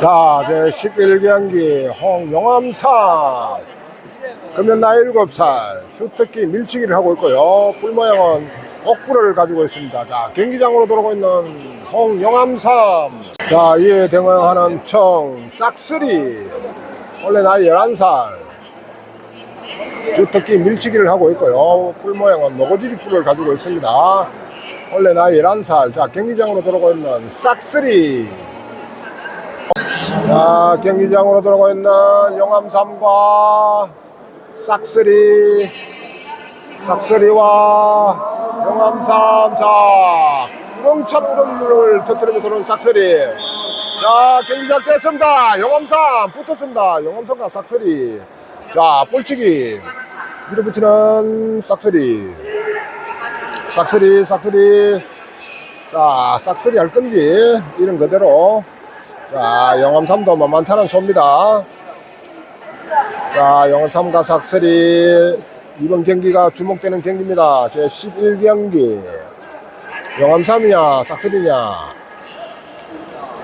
자, 제 11경기 홍영암산 금년 나이 7살 주특기 밀치기를 하고 있고요. 뿔 모양은 옥불을 가지고 있습니다. 자, 경기장으로 돌아오고 있는 홍영암산 자, 이에 대응하는 청 싹쓸이 원래 나이 11살 주특기 밀치기를 하고 있고요. 뿔 모양은 노고지리 뿔을 가지고 있습니다. 원래 나이 11살 자, 경기장으로 돌아오고 있는 싹쓸이 자, 경기장으로 들어가 있는 영암삼과 싹쓸이, 싹쓸이와 영암삼, 자, 우렁찬 우렁물을 터뜨리고 들어온 싹쓸이. 자, 경기장 깼습니다. 영암삼 붙었습니다. 영암삼과 싹쓸이. 자, 볼치기. 밀어붙이는 싹쓸이. 싹쓸이, 싹쓸이. 자, 싹쓸이 할 건지, 이런 그대로. 자, 영암삼도 만만찮은 소입니다. 자, 영암삼과 삭설이 이번 경기가 주목되는 경기입니다. 제 11경기. 영암삼이냐, 삭설이냐.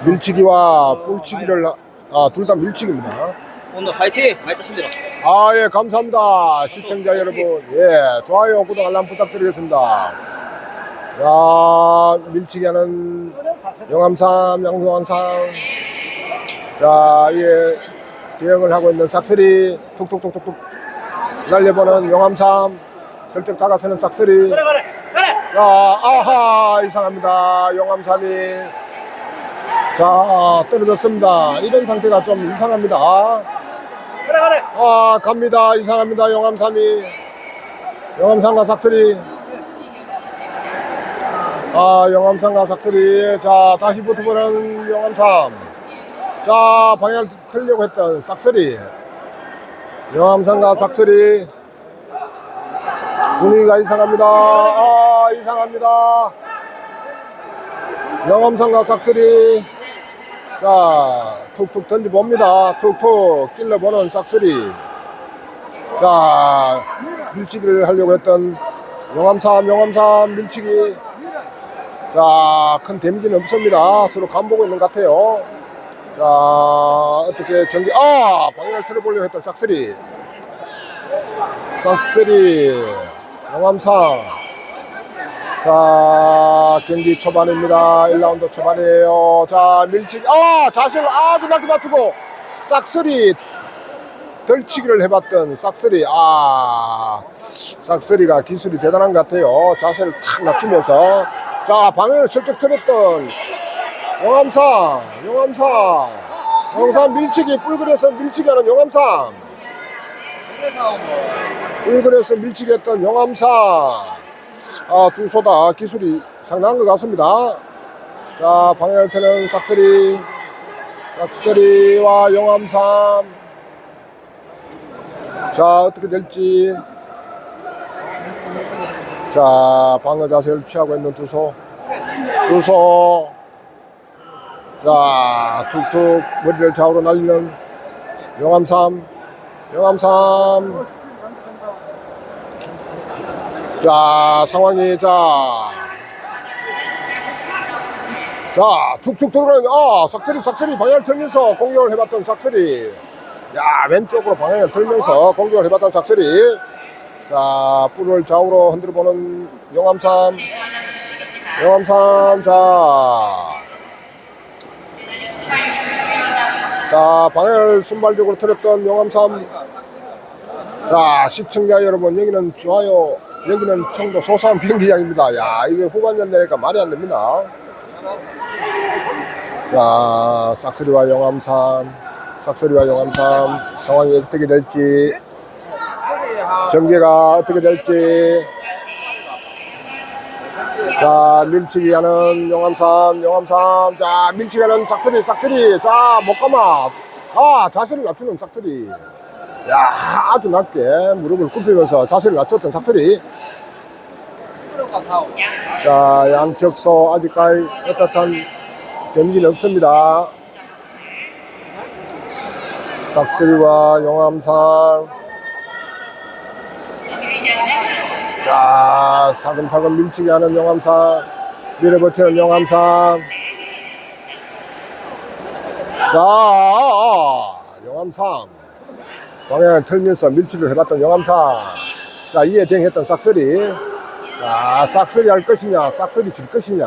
밀치기와 뿔치기를, 아, 둘 다 밀치기입니다. 오늘 화이팅! 많이 땄습니다. 아, 예, 감사합니다. 시청자 여러분. 예, 좋아요, 구독, 알람 부탁드리겠습니다. 자, 밀치기 하는 영암삼, 양성암삼. 자, 예, 대응을 하고 있는 싹쓸이, 툭툭툭툭툭 날려보는 영암삼. 슬쩍 다가서는 싹쓸이. 그래, 그래, 그래! 자, 아하, 이상합니다. 영암삼이. 자, 떨어졌습니다. 이런 상태가 좀 이상합니다. 그래, 그래! 아 갑니다 이상합니다 영암삼이 영암삼과 삭슬이 아 영암삼과 삭슬이 자 다시 붙어보는 영암삼 자 방향 틀려고 했던 삭슬이 영암삼과 삭슬이 분위기가 이상합니다 아 이상합니다 영암삼과 삭슬이 자, 툭툭 던져봅니다. 툭툭 찔러보는 싹쓸이. 자, 밀치기를 하려고 했던 영암삼, 영암삼 밀치기. 자, 큰 데미지는 없습니다. 서로 간보고 있는 것 같아요. 자, 어떻게 전기, 아! 방향을 틀어보려고 했던 싹쓸이. 싹쓸이. 영암삼. 자, 경기 초반입니다. 1라운드 초반이에요. 자, 밀치기, 아! 자세를 아주 낮게 낮추고, 싹쓸이, 덜치기를 해봤던 싹쓸이, 아, 싹쓸이가 기술이 대단한 것 같아요. 자세를 탁 낮추면서, 자, 방향을 슬쩍 틀었던 영암상, 영암상, 영암상 밀치기, 뿔그려서 밀치기 하는 영암상, 뿔그려서 밀치기 했던 영암상, 아, 두 소다 기술이 상당한 것 같습니다. 자, 방향을 트는 싹쓸이, 싹쓸이와 영암삼. 자, 어떻게 될지. 자, 방어 자세를 취하고 있는 두 소. 두 소. 자, 툭툭 머리를 좌우로 날리는 영암삼. 영암삼. 자 상황이 자. 자 툭툭 들어가는 아 삭슬이 삭슬이 방향을 틀면서 공격을 해봤던 삭슬이 야 왼쪽으로 방향을 틀면서 공격을 해봤던 삭슬이 자 뿔을 좌우로 흔들어 보는 영암삼. 영암삼 자. 자 방향을 순발적으로 틀었던 영암삼. 자 시청자 여러분 여기는 좋아요 여기는 청도 소산 비행기장입니다. 야 이게 후반전 되니까 말이 안 됩니다. 자 싹쓸이와 영암산 싹쓸이와 영암산 상황이 어떻게 될지 전개가 어떻게 될지. 자 밀치기 하는 영암산 영암산 자 밀치기 하는 싹쓸이 싹쓸이. 자 못가마 아 자세를 낮추는 싹쓸이. 야 아주 낮게 무릎을 굽히면서 자세를 낮췄던 삭슬이. 자 양측서 아직까지 어떻한 경기는 없습니다. 삭슬이와 용암산 자 사금사금 밀치기 하는 용암산 밀어붙이는 용암산 자, 아, 영암삼. 방향을 틀면서 밀치를 해봤던 영암삼. 자, 이에 대응했던 싹쓸이. 자, 싹쓸이 할 것이냐, 싹쓸이 줄 것이냐.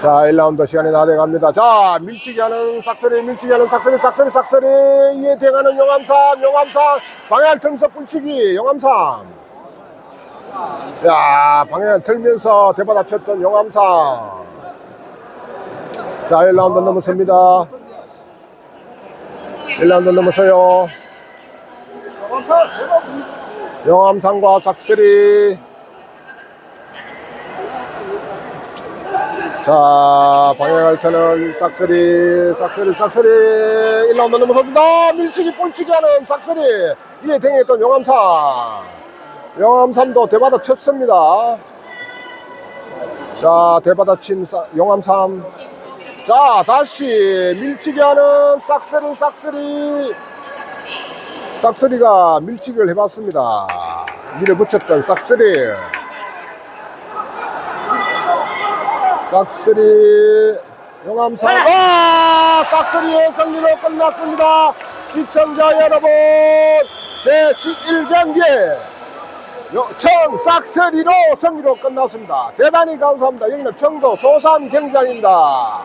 자, 1라운드 시간이 다 돼갑니다. 자, 밀치기 하는 싹쓸이, 밀치기 하는 싹쓸이, 싹쓸이, 싹쓸이. 이에 대응하는 영암삼, 영암삼. 방향을 틀면서 뿔치기, 영암삼. 야, 방향을 틀면서 대받아쳤던 영암삼. 자, 1라운드 넘었습니다. 1라운드 넘어서요. 영암산과 삭스리. 자, 방향을 트는 삭스리, 삭스리, 삭스리. 1라운드 넘어섭니다. 밀치기, 볼치기 하는 삭스리. 이에 댕했던 영암산. 영암산도 대받아 쳤습니다. 자, 대받아 친 사- 영암산. 자, 다시 밀치기 하는 싹쓸이, 싹쓸이. 싹쓸이가 밀치기를 해봤습니다. 밀어붙였던 싹쓸이. 싹쓸이. 영암산. 아! 싹쓸이의 승리로 끝났습니다. 시청자 여러분, 제11경기. 청 싹쓸이로 승리로 끝났습니다. 대단히 감사합니다. 여기는 청도 소산 경장입니다.